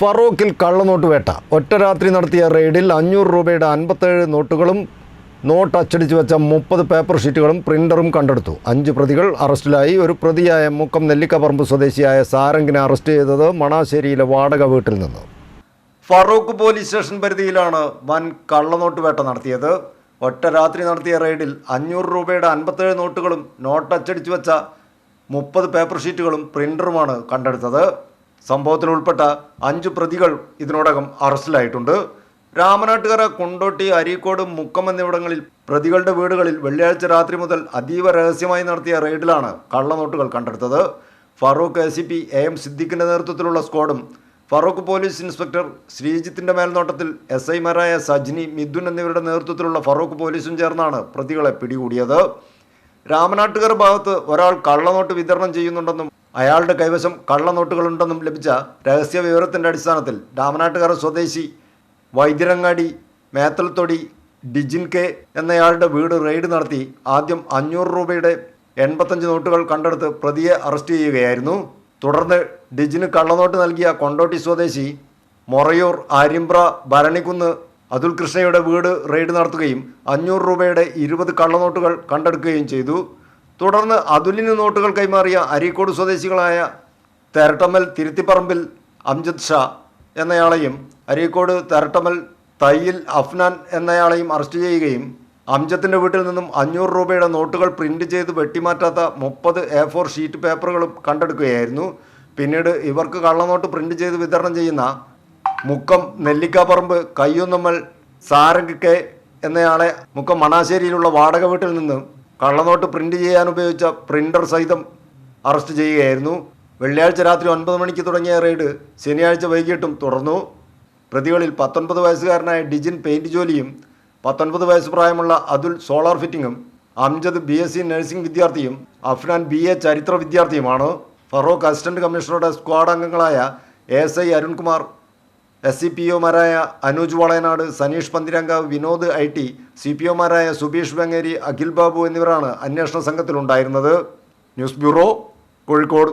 ഫറോക്കിൽ കള്ളനോട്ട് വേട്ട. ഒറ്റ രാത്രി നടത്തിയ റെയ്ഡിൽ അഞ്ഞൂറ് രൂപയുടെ അൻപത്തേഴ് നോട്ടുകളും നോട്ട് അച്ചടിച്ചു വെച്ച മുപ്പത് പേപ്പർ ഷീറ്റുകളും പ്രിന്ററും കണ്ടെടുത്തു. അഞ്ച് പ്രതികൾ അറസ്റ്റിലായി. ഒരു പ്രതിയായ മുക്കം നെല്ലിക്കപ്പറമ്പ് സ്വദേശിയായ സാരംഗിനെ അറസ്റ്റ് ചെയ്തത് മണാശ്ശേരിയിലെ വാടക വീട്ടിൽ നിന്ന്. ഫറൂഖ് പോലീസ് സ്റ്റേഷൻ പരിധിയിലാണ് വൻ കള്ളനോട്ട് വേട്ട നടത്തിയത്. ഒറ്റ രാത്രി നടത്തിയ റെയ്ഡിൽ അഞ്ഞൂറ് രൂപയുടെ അൻപത്തേഴ് നോട്ടുകളും നോട്ട് അച്ചടിച്ചു വെച്ച മുപ്പത് പേപ്പർ ഷീറ്റുകളും പ്രിന്ററുമാണ് കണ്ടെടുത്തത്. സംഭവത്തിൽ ഉൾപ്പെട്ട അഞ്ച് പ്രതികൾ ഇതിനോടകം അറസ്റ്റിലായിട്ടുണ്ട്. രാമനാട്ടുകര കൊണ്ടോട്ടി അരീക്കോട് മുക്കം എന്നിവിടങ്ങളിൽ പ്രതികളുടെ വീടുകളിൽ വെള്ളിയാഴ്ച രാത്രി മുതൽ അതീവ രഹസ്യമായി നടത്തിയ റെയ്ഡിലാണ് കള്ളനോട്ടുകൾ കണ്ടെടുത്തത്. Farook A C P A M സിദ്ദിഖിന്റെ നേതൃത്വത്തിലുള്ള സ്ക്വാഡും ഫറൂഖ് പോലീസ് ഇൻസ്പെക്ടർ ശ്രീജിത്തിന്റെ മേൽനോട്ടത്തിൽ എസ് ഐമാരായ സജ്നി മിഥുൻ എന്നിവരുടെ നേതൃത്വത്തിലുള്ള ഫറൂഖ് പോലീസും ചേർന്നാണ് പ്രതികളെ പിടികൂടിയത്. രാമനാട്ടുകർ ഭാഗത്ത് ഒരാൾ കള്ളനോട്ട് വിതരണം ചെയ്യുന്നുണ്ടെന്നും അയാളുടെ കൈവശം കള്ളനോട്ടുകളുണ്ടെന്നും ലഭിച്ച രഹസ്യ വിവരത്തിന്റെ അടിസ്ഥാനത്തിൽ രാമനാട്ടുകര സ്വദേശി വൈദ്യരങ്ങാടി മേത്തൽത്തൊടി ഡിജിൻ കെ എന്നയാളുടെ വീട് റെയ്ഡ് നടത്തി ആദ്യം അഞ്ഞൂറ് രൂപയുടെ എൺപത്തഞ്ച് നോട്ടുകൾ കണ്ടെടുത്ത് പ്രതിയെ അറസ്റ്റ് ചെയ്യുകയായിരുന്നു. തുടർന്ന് ഡിജിന് കള്ളനോട്ട് നൽകിയ കൊണ്ടോട്ടി സ്വദേശി മൊറയൂർ ആര്യമ്പ്ര ഭരണിക്കുന്ന് അതുൽ കൃഷ്ണയുടെ വീട് റെയ്ഡ് നടത്തുകയും അഞ്ഞൂറ് രൂപയുടെ ഇരുപത് കള്ളനോട്ടുകൾ കണ്ടെടുക്കുകയും ചെയ്തു. തുടർന്ന് അതുലിന് നോട്ടുകൾ കൈമാറിയ അരീക്കോട് സ്വദേശികളായ തെരട്ടമ്മൽ തിരുത്തിപ്പറമ്പിൽ അംജദ് ഷാ എന്നയാളെയും അരീക്കോട് തെരട്ടമ്മൽ തയ്യിൽ അഫ്നാൻ എന്നയാളെയും അറസ്റ്റ് ചെയ്യുകയും അംജത്തിന്റെ വീട്ടിൽ നിന്നും അഞ്ഞൂറ് രൂപയുടെ നോട്ടുകൾ പ്രിന്റ് ചെയ്ത് വെട്ടിമാറ്റാത്ത മുപ്പത് എ ഫോർ ഷീറ്റ് പേപ്പറുകളും കണ്ടെടുക്കുകയായിരുന്നു. പിന്നീട് ഇവർക്ക് കള്ളനോട്ട് പ്രിന്റ് ചെയ്ത് വിതരണം ചെയ്യുന്ന മുക്കം നെല്ലിക്കാപ്പറമ്പ് കയ്യൊന്നമ്മൽ സാരംഗ് കെ എന്നയാളെ മുക്കം മണാശ്ശേരിയിലുള്ള വാടക വീട്ടിൽ നിന്ന് കള്ളനോട്ട് പ്രിന്റ് ചെയ്യാൻ ഉപയോഗിച്ച പ്രിന്റർ സഹിതം അറസ്റ്റ് ചെയ്യുകയായിരുന്നു. വെള്ളിയാഴ്ച രാത്രി ഒൻപത് മണിക്ക് തുടങ്ങിയ റെയ്ഡ് ശനിയാഴ്ച വൈകിട്ടും തുടർന്നു. പ്രതികളിൽ പത്തൊൻപത് വയസ്സുകാരനായ ഡിജിൻ പെയിന്റ് ജോലിയും പത്തൊൻപത് വയസ്സ് പ്രായമുള്ള Athul solar ഫിറ്റിങ്ങും Amjad B S C nursing വിദ്യാർത്ഥിയും അഫ്നാൻ ബി എ ചരിത്ര വിദ്യാർത്ഥിയുമാണ്. ഫറോക്ക് അസിസ്റ്റന്റ് കമ്മീഷണറുടെ സ്ക്വാഡ് അംഗങ്ങളായ S I Arunkumar S C P ഒമാരായ Anuj Valayanad Saneesh Panthirankavu Vinod I T C P ഒമാരായ Subeesh Bangeri Akhil Babu എന്നിവരാണ് അന്വേഷണ സംഘത്തിലുണ്ടായിരുന്നത്. News bureau Kozhikode.